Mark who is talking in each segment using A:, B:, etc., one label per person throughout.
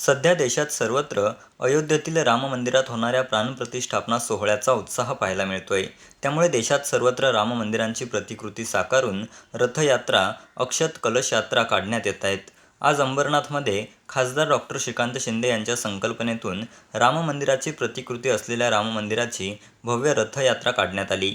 A: सध्या देशात सर्वत्र अयोध्येतील राम मंदिरात होणाऱ्या प्राणप्रतिष्ठापना सोहळ्याचा उत्साह पाहायला मिळतोय. त्यामुळे देशात सर्वत्र राम मंदिरांची प्रतिकृती साकारून रथयात्रा अक्षत कलश यात्रा काढण्यात येत आहेत. आज अंबरनाथमध्ये खासदार डॉक्टर श्रीकांत शिंदे यांच्या संकल्पनेतून राम मंदिराची प्रतिकृती असलेल्या राम मंदिराची भव्य रथयात्रा काढण्यात आली.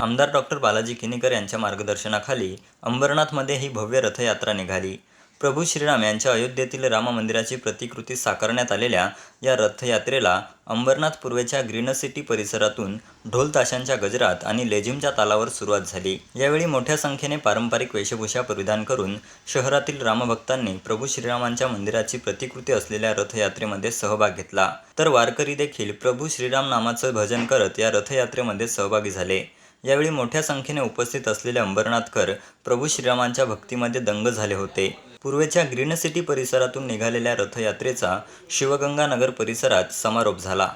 A: आमदार डॉक्टर बालाजी किनीकर यांच्या मार्गदर्शनाखाली अंबरनाथमध्ये ही भव्य रथयात्रा निघाली. प्रभू श्रीराम यांच्या अयोध्येतील राम मंदिराची प्रतिकृती साकारण्यात आलेल्या या रथयात्रेला अंबरनाथ पूर्वेच्या ग्रीन सिटी परिसरातून ढोल ताशांच्या गजरात आणि लेझिमच्या तालावर सुरुवात झाली. यावेळी मोठ्या संख्येने पारंपरिक वेशभूषा परिधान करून शहरातील रामभक्तांनी प्रभू श्रीरामांच्या मंदिराची प्रतिकृती असलेल्या रथयात्रेमध्ये सहभाग घेतला. तर वारकरी देखील प्रभू श्रीराम नामाचं भजन करत या रथयात्रेमध्ये सहभागी झाले. यावेळी मोठ्या संख्येने उपस्थित असलेले अंबरनाथकर प्रभू श्रीरामांच्या भक्तीमध्ये दंग झाले होते. पूर्वेच्या ग्रीन सिटी परिसरातून निघालेल्या रथयात्रेचा शिवगंगा नगर परिसरात समारोप झाला.